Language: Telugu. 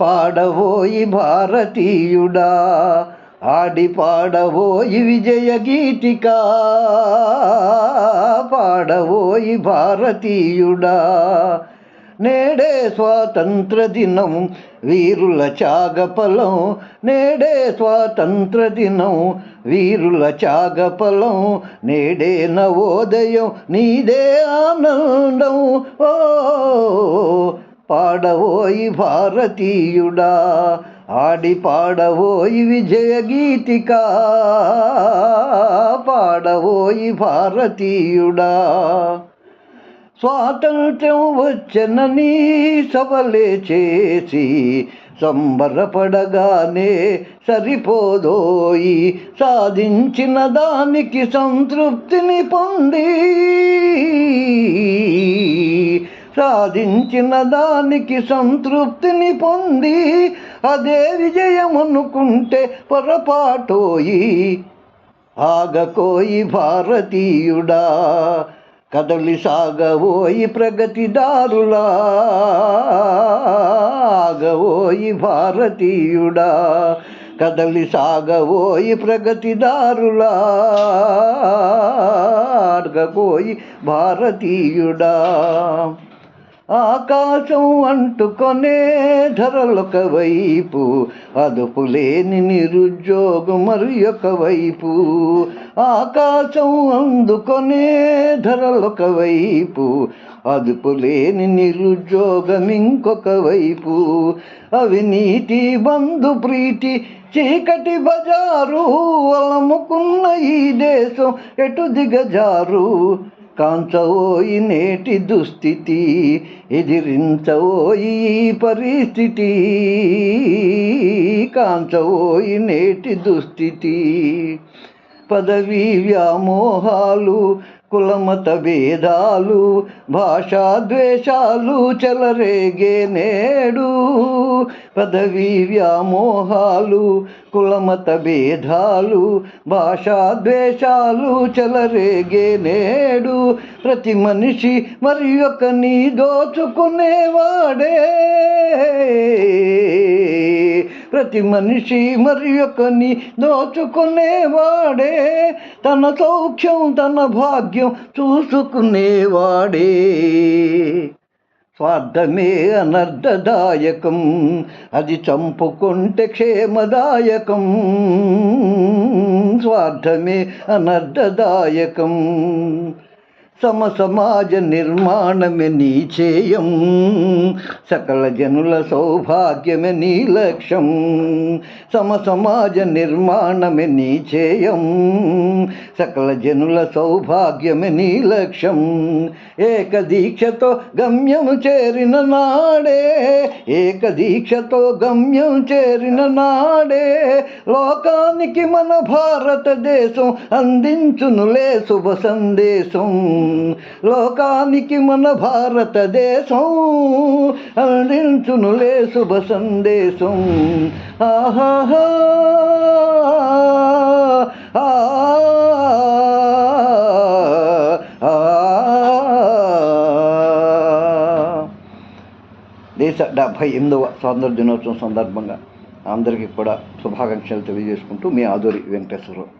పాడవోయి భారతీయుడా ఆడి పాడవోయి విజయ గీతిక పాడవోయి భారతీయుడా. నేడే స్వాతంత్ర దినం వీరుల చాగపలం. నేడే స్వాతంత్ర దినం వీరుల చాగపలం. నేడే నవోదయం నీదే ఆనందం. ఓ పాడవోయి భారతీయుడా ఆడి పాడవోయి విజయ గీతిక పాడవోయి భారతీయుడా. స్వాతంత్ర్యం వచ్చనని సబలే చేసి సంబరపడగానే సరిపోదోయి సాధించిన దానికి సంతృప్తిని పొంది. సాధించిన దానికి సంతృప్తిని పొంది అదే విజయం అనుకుంటే పొరపాటోయి ఆగకోయి భారతీయుడా కదలి సాగవోయి ప్రగతిదారులా ఆగవోయి భారతీయుడా కదలి సాగవోయి ప్రగతిదారులా ఆగబోయి భారతీయుడా. ఆకాశం అంటుకొనే ధరలొక వైపు అదుపు లేని నిరుద్యోగం మరి వైపు. ఆకాశం అందుకొనే ధరలొక వైపు అదుపు లేని నిరుద్యోగం ఇంకొక వైపు. అవినీతి బంధు ప్రీతి చీకటి బజారు అలముకున్న ఈ దేశం ఎటు దిగజారు? కాంచవోయి నేటి దుస్థితి ఎదిరించవోయి పరిస్థితి. కాంచవోయి నేటి దుస్థితి పదవీ వ్యామోహాలు కులమత భేదాలు భాషా ద్వేషాలు చెలరేగే నేడు. పదవీ వ్యామోహాలు కులమత భేదాలు భాషా ద్వేషాలు చెలరేగే నేడు. ప్రతి మనిషి మరి ఒకని దోచుకునేవాడే. ప్రతి మనిషి మరి ఒకని దోచుకునేవాడే. తన సౌఖ్యం తన భాగ్యం చూసుకునేవాడే. స్వార్థమే అనర్థదాయకం అది చంపుకుంటే క్షేమదాయకం. స్వార్థమే అనర్థదాయకం సమ సమాజ నిర్మాణమే నీ చేయం. సకల జనుల సౌభాగ్యమే నీ లక్ష్యం. సమ సమాజ నిర్మాణమే నీ చేయం. సకల జనుల సౌభాగ్యమే నీ లక్ష్యం. ఏక దీక్షతో గమ్యం చేరిన నాడే ఏక దీక్షతో గమ్యం చేరిన నాడే లోకానికి మన భారతదేశం అందించునులే శుభ సందేశం. లోకానికి మన భారతదేశం అందించునులే శుభ సందేశం. ఆహాహా దేశ డెబ్భై ఎనిమిదవ స్వాతంత్ర దినోత్సవం సందర్భంగా అందరికీ కూడా శుభాకాంక్షలు తెలియజేసుకుంటూ మీ ఆదూరి వెంకటేశ్వరరావు.